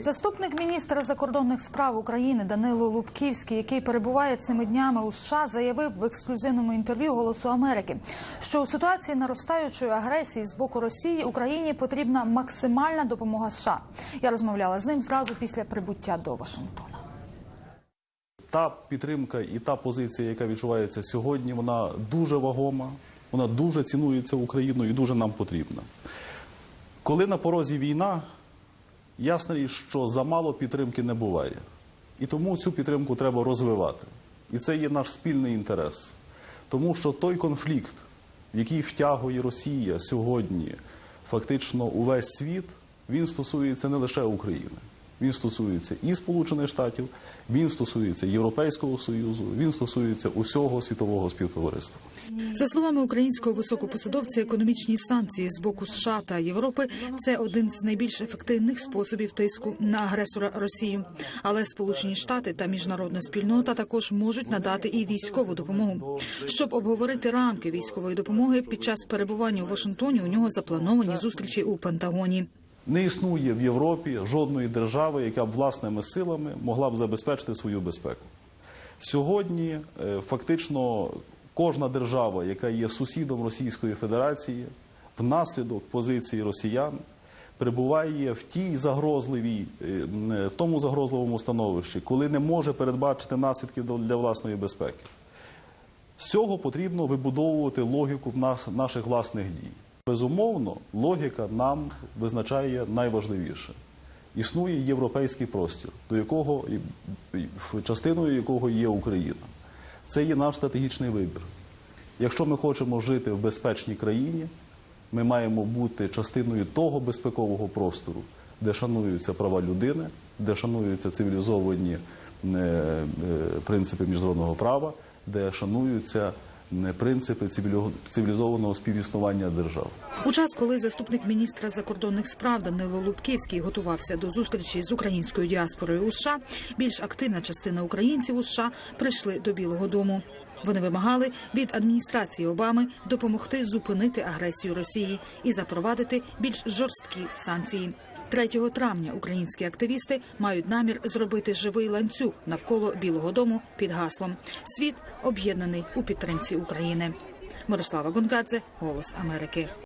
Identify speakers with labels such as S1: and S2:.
S1: Заступник міністра закордонних справ України Данило Лубківський, який перебуває цими днями у США, заявив в ексклюзивному інтерв'ю Голосу Америки, що у ситуації наростаючої агресії з боку Росії Україні потрібна максимальна допомога США. Я розмовляла з ним зразу після прибуття до Вашингтона.
S2: та підтримка і та позиція, яка відчувається сьогодні, вона дуже вагома, вона дуже цінується Україною і дуже нам потрібна. Коли на порозі війна, ясно, що замало підтримки не буває. І тому цю підтримку треба розвивати. І це є наш спільний інтерес. Тому що той конфлікт, в який втягує Росія сьогодні, фактично увесь світ, він стосується не лише України. Він стосується і Сполучених Штатів, він стосується Європейського Союзу, він стосується усього світового співтовариства.
S1: За словами українського високопосадовця, економічні санкції з боку США та Європи це один з найбільш ефективних способів тиску на агресора Росію. Але Сполучені Штати та міжнародна спільнота також можуть надати і військову допомогу. Щоб обговорити рамки військової допомоги під час перебування у Вашингтоні, у нього заплановані зустрічі у Пентагоні.
S2: Не існує в Європі жодної держави, яка б власними силами могла б забезпечити свою безпеку. Сьогодні е, фактично кожна держава, яка є сусідом Російської Федерації, внаслідок позиції росіян перебуває в тій загрозливій, е, в тому загрозливому становищі, коли не може передбачити наслідки для власної безпеки. З цього потрібно вибудовувати логіку наших власних дій. Безумовно, логіка нам визначає найважливіше. Існує європейський простір, до якого частиною якого є Україна. Це є наш стратегічний вибір. Якщо ми хочемо жити в безпечній країні, ми маємо бути частиною того безпекового простору, де шануються права людини, де шануються цивілізовані е, е, принципи міжнародного права, де шануються принципи цивілізованого співіснування держав.
S1: У час, коли заступник міністра закордонних справ Данило Лубківський готувався до зустрічі з українською діаспорою у США, більш активна частина українців у США прийшли до Білого Дому. Вони вимагали від адміністрації Обами допомогти зупинити агресію Росії і запровадити більш жорсткі санкції. 3 травня українські активісти мають намір зробити живий ланцюг навколо Білого Дому під гаслом Світ об'єднаний у підтримці України. Мирослава Гонгадзе, Голос Америки.